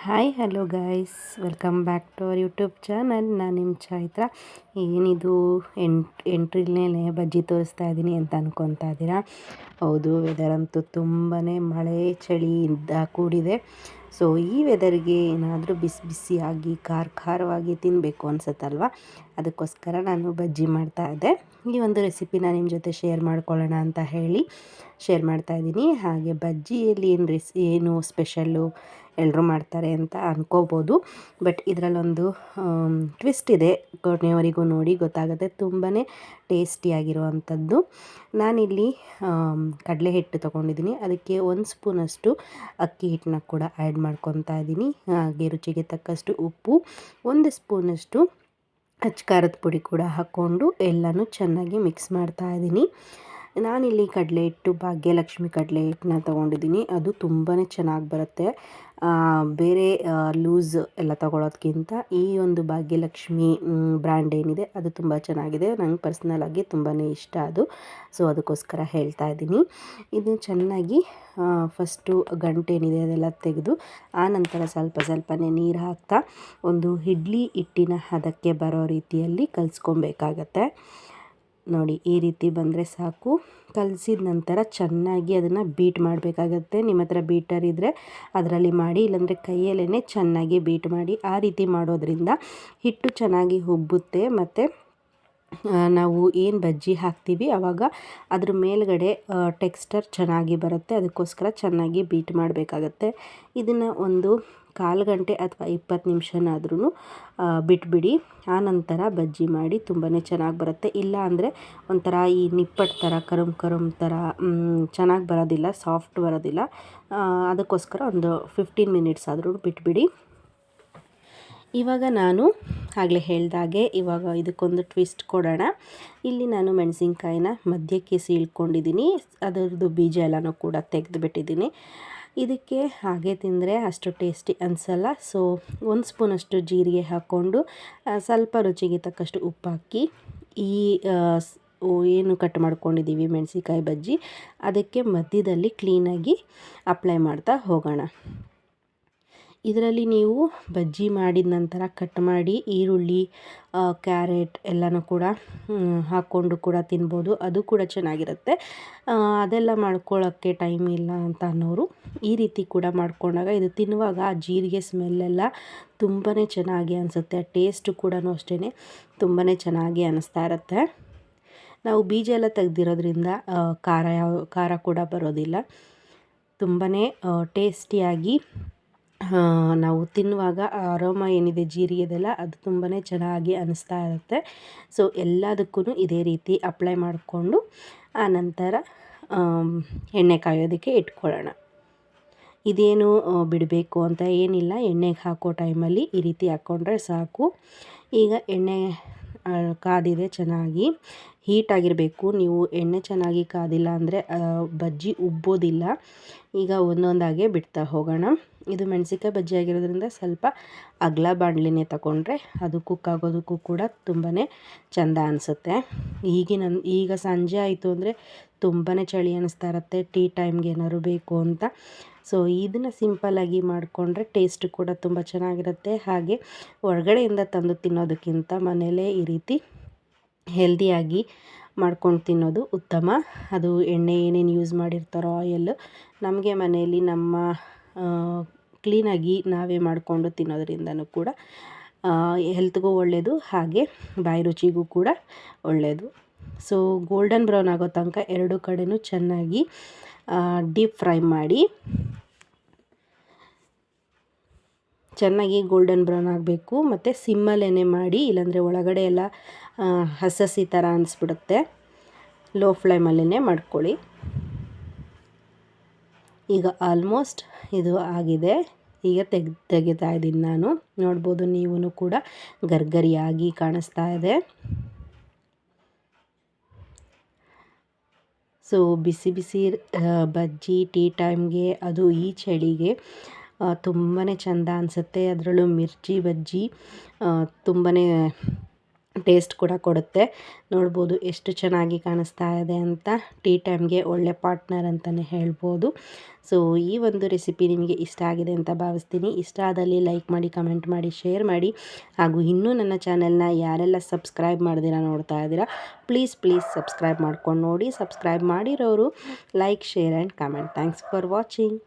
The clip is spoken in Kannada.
Hi hello guys welcome back to our YouTube channel ನಾನು ನಿಮ್ಮ ಚೈತ್ರ ಏನಿದು ಎಂಟ್ ಎಂಟ್ರಿಲೇ ಬಜ್ಜಿ ತೋರಿಸ್ತಾ ಇದ್ದೀನಿ ಅಂತ ಅನ್ಕೊತಾ ಇದ್ದೀರಾ ಹೌದು ವೆದರ್ ಅಂತೂ ತುಂಬಾ ಮಳೆ ಚಳಿಯಿಂದ ಕೂಡಿದೆ. ಸೊ ಈ ವೆದರ್ಗೆ ಏನಾದರೂ ಬಿಸಿ ಬಿಸಿಯಾಗಿ ಖಾರ ಖಾರವಾಗಿ ತಿನ್ನಬೇಕು ಅನ್ಸುತ್ತಲ್ವ? ಅದಕ್ಕೋಸ್ಕರ ನಾನು ಬಜ್ಜಿ ಮಾಡ್ತಾ ಇದ್ದೆ. ಈ ಒಂದು ರೆಸಿಪಿನ ನಿಮ್ಮ ಜೊತೆ ಶೇರ್ ಮಾಡ್ಕೊಳ್ಳೋಣ ಅಂತ ಹೇಳಿ ಶೇರ್ ಮಾಡ್ತಾ ಇದ್ದೀನಿ. ಹಾಗೆ ಬಜ್ಜಿಯಲ್ಲಿ ಏನು ರೆಸಿ, ಏನು ಸ್ಪೆಷಲ್ಲು ಎಲ್ಲರೂ ಮಾಡ್ತಾರೆ ಅಂತ ಅಂದ್ಕೋಬೋದು ಬಟ್ ಇದರಲ್ಲೊಂದು ಟ್ವಿಸ್ಟ್ ಇದೆ. ಕೊನೆಯವರೆಗೂ ನೋಡಿ, ಗೊತ್ತಾಗುತ್ತೆ. ತುಂಬಾ ಟೇಸ್ಟಿಯಾಗಿರುವಂಥದ್ದು ನಾನಿಲ್ಲಿ ಕಡಲೆ ಹಿಟ್ಟು ತೊಗೊಂಡಿದ್ದೀನಿ. ಅದಕ್ಕೆ ಒಂದು ಸ್ಪೂನಷ್ಟು ಅಕ್ಕಿ ಹಿಟ್ಟನ್ನ ಕೂಡ ಆ್ಯಡ್ ಮಾಡ್ಕೊತಾ ಇದ್ದೀನಿ. ಹಾಗೆ ರುಚಿಗೆ ತಕ್ಕಷ್ಟು ಉಪ್ಪು, ಒಂದು ಸ್ಪೂನಷ್ಟು ಖಾರದ ಪುಡಿ ಕೂಡ ಹಾಕ್ಕೊಂಡು ಎಲ್ಲನೂ ಚೆನ್ನಾಗಿ ಮಿಕ್ಸ್ ಮಾಡ್ತಾ ಇದ್ದೀನಿ. ನಾನಿಲ್ಲಿ ಕಡಲೆ ಹಿಟ್ಟು, ಭಾಗ್ಯಲಕ್ಷ್ಮಿ ಕಡಲೆ ಹಿಟ್ಟನ್ನ ತೊಗೊಂಡಿದ್ದೀನಿ. ಅದು ತುಂಬಾ ಚೆನ್ನಾಗಿ ಬರುತ್ತೆ. ಬೇರೆ ಲೂಸ್ ಎಲ್ಲ ತಗೊಳ್ಳೋದ್ಕಿಂತ ಈ ಒಂದು ಭಾಗ್ಯಲಕ್ಷ್ಮಿ ಬ್ರ್ಯಾಂಡ್ ಏನಿದೆ ಅದು ತುಂಬ ಚೆನ್ನಾಗಿದೆ. ನಂಗೆ ಪರ್ಸ್ನಲಾಗಿ ತುಂಬಾ ಇಷ್ಟ ಅದು. ಸೊ ಅದಕ್ಕೋಸ್ಕರ ಹೇಳ್ತಾ ಇದ್ದೀನಿ. ಇದು ಚೆನ್ನಾಗಿ ಫಸ್ಟು ಗಂಟೇನಿದೆ ಅದೆಲ್ಲ ತೆಗೆದು ಆನಂತರ ಸ್ವಲ್ಪ ಸ್ವಲ್ಪನೇ ನೀರು ಹಾಕ್ತಾ, ಒಂದು ಇಡ್ಲಿ ಹಿಟ್ಟಿನ ಹದಕ್ಕೆ ಬರೋ ರೀತಿಯಲ್ಲಿ ಕಲಿಸ್ಕೊಬೇಕಾಗತ್ತೆ. ನೋಡಿ, ಈ ರೀತಿ ಬಂದರೆ ಸಾಕು. ಕಲಸಿದ ನಂತರ ಚೆನ್ನಾಗಿ ಅದನ್ನು ಬೀಟ್ ಮಾಡಬೇಕಾಗತ್ತೆ. ನಿಮ್ಮ ಹತ್ರ ಬೀಟರ್ ಇದ್ದರೆ ಅದರಲ್ಲಿ ಮಾಡಿ, ಇಲ್ಲಾಂದರೆ ಕೈಯಲ್ಲೇ ಚೆನ್ನಾಗಿ ಬೀಟ್ ಮಾಡಿ ಆ ರೀತಿ ಮಾಡೋದ್ರಿಂದ ಹಿಟ್ಟು ಚೆನ್ನಾಗಿ ಉಬ್ಬುತ್ತೆ ಮತ್ತು ನಾವು ಏನು ಬಜ್ಜಿ ಹಾಕ್ತೀವಿ ಆವಾಗ ಅದ್ರ ಮೇಲ್ಗಡೆ ಟೆಕ್ಸ್ಟರ್ ಚೆನ್ನಾಗಿ ಬರುತ್ತೆ, ಅದಕ್ಕೋಸ್ಕರ ಚೆನ್ನಾಗಿ ಬೀಟ್ ಮಾಡಬೇಕಾಗತ್ತೆ. ಇದನ್ನು ಒಂದು ಕಾಲು ಗಂಟೆ ಅಥವಾ ಇಪ್ಪತ್ತು ನಿಮಿಷನಾದ್ರೂ ಬಿಟ್ಬಿಡಿ. ಆನಂತರ ಬಜ್ಜಿ ಮಾಡಿ ತುಂಬಾ ಚೆನ್ನಾಗಿ ಬರುತ್ತೆ. ಇಲ್ಲ ಅಂದರೆ ಒಂಥರ ಈ ನಿಪ್ಪಟ್ಟು ಥರ ಕರುಮ್ ಕರುಮ್ ಥರ ಚೆನ್ನಾಗಿ ಬರೋದಿಲ್ಲ ಸಾಫ್ಟ್ ಬರೋದಿಲ್ಲ. ಅದಕ್ಕೋಸ್ಕರ ಒಂದು ಫಿಫ್ಟೀನ್ ಮಿನಿಟ್ಸ್ ಆದರೂ ಬಿಟ್ಬಿಡಿ. ಇವಾಗ ನಾನು ಆಗಲೇ ಹೇಳ್ದಾಗೆ ಇವಾಗ ಇದಕ್ಕೊಂದು ಟ್ವಿಸ್ಟ್ ಕೊಡೋಣ. ಇಲ್ಲಿ ನಾನು ಮೆಣಸಿನ್ಕಾಯಿನ ಮಧ್ಯಕ್ಕೆ ಸೀಳ್ಕೊಂಡಿದ್ದೀನಿ ಅದರದ್ದು ಬೀಜ ಎಲ್ಲನೂ ಕೂಡ ತೆಗೆದುಬಿಟ್ಟಿದ್ದೀನಿ ಇದಕ್ಕೆ ಹಾಗೆ ತಿಂದರೆ ಅಷ್ಟು ಟೇಸ್ಟಿ ಅನಿಸಲ್ಲ. ಸೊ ಒಂದು ಸ್ಪೂನಷ್ಟು ಜೀರಿಗೆ ಹಾಕ್ಕೊಂಡು ಸ್ವಲ್ಪ ರುಚಿಗೆ ತಕ್ಕಷ್ಟು ಉಪ್ಪು ಹಾಕಿ, ಈ ಏನು ಕಟ್ ಮಾಡ್ಕೊಂಡಿದ್ದೀವಿ ಮೆಣಸಿನ್ಕಾಯಿ ಬಜ್ಜಿ, ಅದಕ್ಕೆ ಮಧ್ಯದಲ್ಲಿ ಕ್ಲೀನಾಗಿ ಅಪ್ಲೈ ಮಾಡ್ತಾ ಹೋಗೋಣ. ಇದರಲ್ಲಿ ನೀವು ಬಜ್ಜಿ ಮಾಡಿದ ನಂತರ ಕಟ್ ಮಾಡಿ ಈರುಳ್ಳಿ ಕ್ಯಾರೆಟ್ ಎಲ್ಲನೂ ಕೂಡ ಹಾಕ್ಕೊಂಡು ಕೂಡ ತಿನ್ಬೋದು. ಅದು ಕೂಡ ಚೆನ್ನಾಗಿರುತ್ತೆ. ಅದೆಲ್ಲ ಮಾಡ್ಕೊಳ್ಳೋಕ್ಕೆ ಟೈಮ್ ಇಲ್ಲ ಅಂತ ಅನ್ನೋರು ಈ ರೀತಿ ಕೂಡ ಮಾಡ್ಕೊಂಡಾಗ ಇದು ತಿನ್ನುವಾಗ ಆ ಜೀರಿಗೆ ಸ್ಮೆಲ್ಲೆಲ್ಲ ತುಂಬಾ ಚೆನ್ನಾಗಿ ಅನಿಸುತ್ತೆ. ಟೇಸ್ಟು ಕೂಡ ಅಷ್ಟೇ ತುಂಬಾ ಚೆನ್ನಾಗಿ ಅನ್ನಿಸ್ತಾ ಇರುತ್ತೆ. ನಾವು ಬೀಜ ಎಲ್ಲ ತೆಗ್ದಿರೋದ್ರಿಂದ ಖಾರ ಯಾವ, ಖಾರ ಕೂಡ ಬರೋದಿಲ್ಲ. ತುಂಬಾ ಟೇಸ್ಟಿಯಾಗಿ ನಾವು ತಿನ್ನುವಾಗ ಅರೋಮ ಏನಿದೆ ಜೀರಿಗೆದೆಲ್ಲ ಅದು ತುಂಬಾ ಚೆನ್ನಾಗಿ ಅನ್ನಿಸ್ತಾ ಇರುತ್ತೆ. ಸೊ ಎಲ್ಲದಕ್ಕೂ ಇದೇ ರೀತಿ ಅಪ್ಲೈ ಮಾಡಿಕೊಂಡು ಆನಂತರ ಎಣ್ಣೆ ಕಾಯೋದಕ್ಕೆ ಇಟ್ಕೊಳ್ಳೋಣ. ಇದೇನು ಬಿಡಬೇಕು ಅಂತ ಏನಿಲ್ಲ. ಎಣ್ಣೆಗೆ ಹಾಕೋ ಟೈಮಲ್ಲಿ ಈ ರೀತಿ ಹಾಕ್ಕೊಂಡ್ರೆ ಸಾಕು. ಈಗ ಎಣ್ಣೆ ಕಾದಿದೆ ಚೆನ್ನಾಗಿ. ಹೀಟಾಗಿರಬೇಕು ನೀವು ಎಣ್ಣೆ ಚೆನ್ನಾಗಿ ಕಾದಿಲ್ಲ ಅಂದರೆ ಬಜ್ಜಿ ಉಬ್ಬೋದಿಲ್ಲ. ಈಗ ಒಂದೊಂದಾಗೆ ಬಿಡ್ತಾ ಹೋಗೋಣ. ಇದು ಮೆಣಸಿನ್ಕಾಯಿ ಬಜ್ಜಿ ಆಗಿರೋದ್ರಿಂದ ಸ್ವಲ್ಪ ಅಗಲ ಬಾಣಲಿನೇ ತಗೊಂಡ್ರೆ ಅದು ಕುಕ್ ಆಗೋದಕ್ಕೂ ಕೂಡ ತುಂಬಾ ಚೆಂದ ಅನಿಸುತ್ತೆ. ಈಗಿನ, ಈಗ ಸಂಜೆ ಆಯಿತು ಅಂದರೆ ತುಂಬಾ ಚಳಿ ಅನ್ನಿಸ್ತಾ ಇರುತ್ತೆ. ಟೀ ಟೈಮ್ಗೆ ಏನಾದ್ರು ಬೇಕು ಅಂತ. ಸೊ, ಇದನ್ನು ಸಿಂಪಲ್ಲಾಗಿ ಮಾಡಿಕೊಂಡ್ರೆ ಟೇಸ್ಟ್ ಕೂಡ ತುಂಬ ಚೆನ್ನಾಗಿರುತ್ತೆ. ಹಾಗೆ ಹೊರಗಡೆಯಿಂದ ತಂದು ತಿನ್ನೋದಕ್ಕಿಂತ ಮನೆಯಲ್ಲೇ ಈ ರೀತಿ ಹೆಲ್ದಿಯಾಗಿ ಮಾಡ್ಕೊಂಡು ತಿನ್ನೋದು ಉತ್ತಮ. ಅದು ಎಣ್ಣೆ ಏನೇನು ಯೂಸ್ ಮಾಡಿರ್ತಾರೋ ಆಯಲ್ ನಮಗೆ ಮನೆಯಲ್ಲಿ ನಮ್ಮ ಕ್ಲೀನಾಗಿ ನಾವೇ ಮಾಡಿಕೊಂಡು ತಿನ್ನೋದ್ರಿಂದನೂ ಕೂಡ ಹೆಲ್ತ್ಗೂ ಒಳ್ಳೆಯದು ಹಾಗೆ ಬಾಯಿ ರುಚಿಗೂ ಕೂಡ ಒಳ್ಳೆಯದು ಸೊ ಗೋಲ್ಡನ್ ಬ್ರೌನ್ ಆಗೋ ತನಕ ಎರಡು ಕಡೆಯೂ ಚೆನ್ನಾಗಿ ಡೀಪ್ ಫ್ರೈ ಮಾಡಿ ಚೆನ್ನಾಗಿ ಗೋಲ್ಡನ್ ಬ್ರೌನ್ ಆಗಬೇಕು ಮತ್ತು ಸಿಮ್ಮಲ್ಲೇನೆ ಮಾಡಿ, ಇಲ್ಲಾಂದರೆ ಒಳಗಡೆ ಎಲ್ಲ ಹಸಸಿ ಥರ ಅನಿಸ್ಬಿಡುತ್ತೆ. ಲೋ ಫ್ಲೇಮಲ್ಲೇ ಮಾಡ್ಕೊಳ್ಳಿ. ಈಗ ಆಲ್ಮೋಸ್ಟ್ ಇದು ಆಗಿದೆ. ಈಗ ತೆಗ್, ತೆಗಿತಾ ಇದ್ದೀನಿ ನಾನು. ನೋಡ್ಬೋದು ನೀವು ಕೂಡ ಗರ್ಗರಿಯಾಗಿ ಕಾಣಿಸ್ತಾ ಇದೆ. ಸೊ ಬಿಸಿ ಬಿಸಿ ಬಜ್ಜಿ ಟೀ ಟೈಮ್ಗೆ, ಅದು ಈ ಚಳಿಗೆ ತುಂಬಾ ಚೆಂದ ಅನಿಸುತ್ತೆ. ಅದರಲ್ಲೂ ಮಿರ್ಚಿ, ಬಜ್ಜಿ ತುಂಬಾ ಟೇಸ್ಟ್ ಕೂಡ ಕೊಡುತ್ತೆ. ನೋಡ್ಬೋದು ಎಷ್ಟು ಚೆನ್ನಾಗಿ ಕಾಣಿಸ್ತಾ ಇದೆ ಅಂತ ಟೀ ಟೈಮ್ಗೆ ಒಳ್ಳೆ ಪಾರ್ಟ್ನರ್ ಅಂತಲೇ ಹೇಳ್ಬೋದು. ಸೊ, ಈ ಒಂದು ರೆಸಿಪಿ ನಿಮಗೆ ಇಷ್ಟ ಆಗಿದೆ ಅಂತ ಭಾವಿಸ್ತೀನಿ. ಇಷ್ಟ ಆದಲ್ಲಿ ಲೈಕ್ ಮಾಡಿ, ಕಮೆಂಟ್ ಮಾಡಿ, ಶೇರ್ ಮಾಡಿ. ಹಾಗೂ ಇನ್ನೂ ನನ್ನ ಚಾನೆಲ್ನ ಯಾರೆಲ್ಲ ಸಬ್ಸ್ಕ್ರೈಬ್ ಮಾಡ್ದಿರಾ ನೋಡ್ತಾ ಇದ್ದೀರಾ, ಪ್ಲೀಸ್ ಪ್ಲೀಸ್ ಸಬ್ಸ್ಕ್ರೈಬ್ ಮಾಡ್ಕೊಂಡು ನೋಡಿ. ಸಬ್ಸ್ಕ್ರೈಬ್ ಮಾಡಿರೋರು like, share and comment. Thanks for watching.